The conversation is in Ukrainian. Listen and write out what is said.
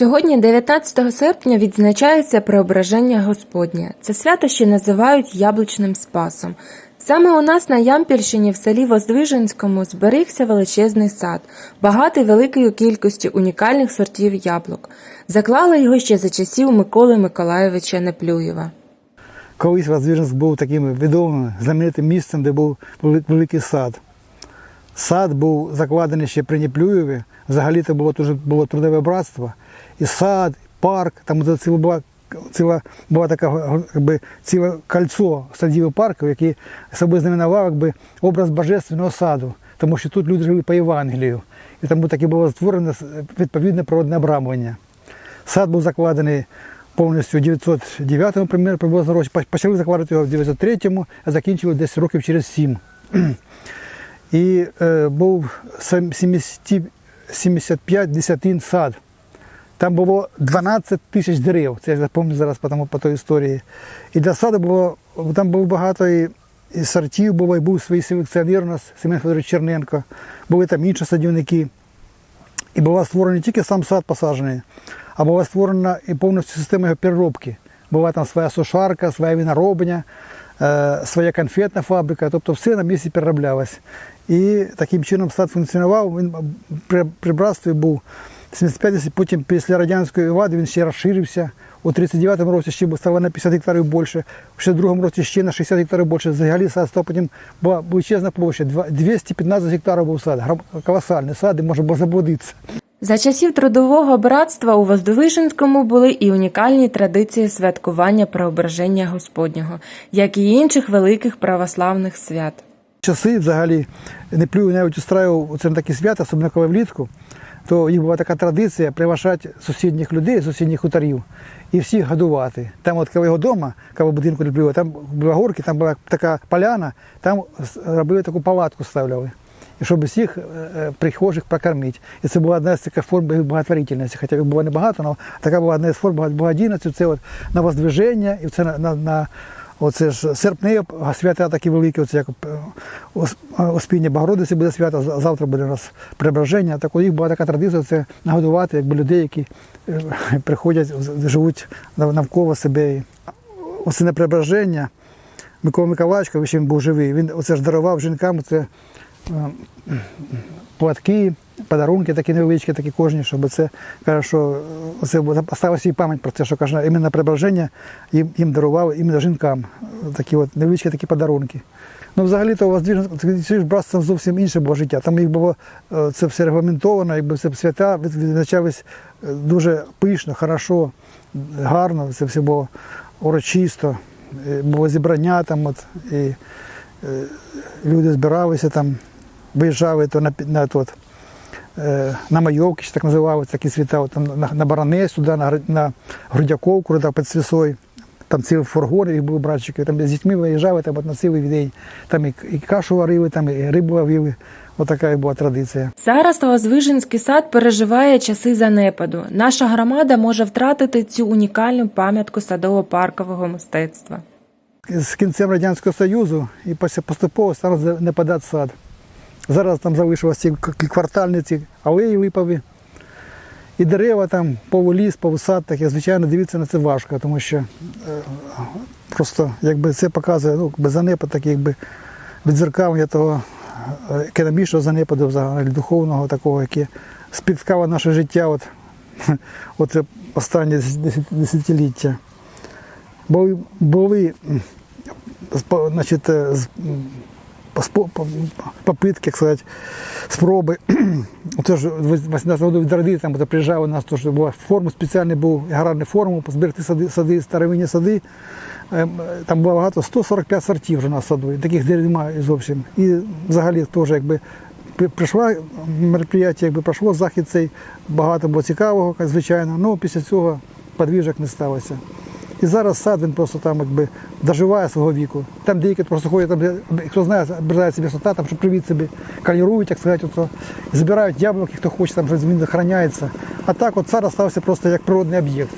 Сьогодні, 19 серпня, відзначається Преображення Господнє. Це свято ще називають Яблучним Спасом. Саме у нас на Ямпільщині в селі Воздвиженському зберігся величезний сад, багатий великою кількістю унікальних сортів яблук. Заклали його ще за часів Миколи Миколайовича Неплюєва. Колись Воздвиженськ був таким відомим, знаменитим місцем, де був великий сад. Сад був закладений ще при Неплюєві. Взагалі це було було трудове братство. І сад, парк, там ціла була ціла була така якби, ціле кольцо садів і парків, які собою знаменував якби, образ божественного саду, тому що тут люди жили по Євангелію. І тому таке було створено відповідне природне обрамлення. Сад був закладений повністю у 909 примерно, приблизно році. Почали закладати його в 903-му, а закінчили десь років через 7. І е, був сем- 70 75 десятин сад. Там було 12 тисяч дерев, це я запам'ятаю зараз по, тому, по той історії. І для саду було, там було багато і, і сортів, було, і був свій селекціонер у нас, Семен Федорович Черненко, були там інші садівники. І була створена не тільки сам сад посаджений, а була створена і повністю система його переробки. Була там своя сушарка, своя виноробня, своя конфетна фабрика, тобто все на місці перероблялось. І таким чином сад функціонував, він при, при братстві був 75 потім після радянської влади він ще розширився. У 39-му році ще стало на 50 гектарів більше, у 62-му році ще на 60 гектарів більше. Взагалі сад став потім була величезна площа, 215 гектарів був сад, колосальний сад, де можна було заблудитися. За часів трудового братства у Воздвиженському були і унікальні традиції святкування Преображення Господнього, як і інших великих православних свят. часи взагалі не плюю навіть устраював це такі свята, особливо коли влітку, то їх була така традиція приглашати сусідніх людей, сусідніх хуторів і всіх годувати. Там, от коли його вдома, коли будинку плюю, там була горки, там була така поляна, там робили таку палатку ставляли. І щоб всіх е, е, прихожих прокормити. І це була одна з таких форм благотворительності, хоча їх було небагато, але така була одна з форм благодійності, це от на воздвиження, і це на, на, на Оце ж серпневі свята такі великі, оце як е, Успіння Богородиці буде свято, завтра буде у нас преображення. Так у них була така традиція це нагодувати якби, людей, які приходять, живуть навколо себе. Оце на преображення Микола Миколаївич, він був живий, він оце ж дарував жінкам це е, платки, подарунки такі невеличкі, такі кожні, щоб це каже, що це осталася і пам'ять про те, що каже, іменно преображення їм, їм дарували іменно жінкам такі от невеличкі такі подарунки. Ну, взагалі-то у вас дві братство зовсім інше було життя. Там їх було е, це все регламентовано, якби це свята від- відзначались е, дуже пишно, хорошо, гарно, це все було урочисто. Е, Було зібрання там, от, і люди збиралися там, виїжджали то на, на, тот, е, на Майовки, так називали, такі свята, от, там, на, на Баранець, туди, на, на Грудяковку, туди під Свісой. Там цілі фургони, їх були братчики, там з дітьми виїжджали там, на цілий день. Там і, і кашу варили, там, і рибу ловили. Отака і була традиція. Зараз Воздвиженський сад переживає часи занепаду. Наша громада може втратити цю унікальну пам'ятку садово-паркового мистецтва. з кінцем Радянського Союзу і пос- поступово став не падати сад. Зараз там залишилися ці к- квартальні ці алеї липові. І дерева там, полуліс, полусад, таке, звичайно, дивитися на це важко, тому що е, просто якби це показує ну, занепад, такий, якби відзеркалення того е, економічного занепаду, взагалі духовного такого, яке спіткало наше життя от, от останні десятиліття. Були, були значить, з- м, спо- по- попитки, як сказати, спроби. Це ж в 18 году відродити, там от приїжджали у нас, що була форма, спеціальний був аграрний форум, зберегти сади, сади, старовинні сади. Ем, Там було багато, 145 сортів вже на саду, таких де немає зовсім. І взагалі теж якби при- прийшла мероприятие, якби пройшло захід цей, багато було цікавого, звичайно, але після цього подвіжок не сталося. І зараз сад він просто там якби доживає свого віку. Там деякі просто ходять, там, хто знає, обирають собі сота, там, щоб привіт собі, калірують, як сказати, ото, збирають яблуки, хто хоче, там щось охороняється. А так от сад стався просто як природний об'єкт.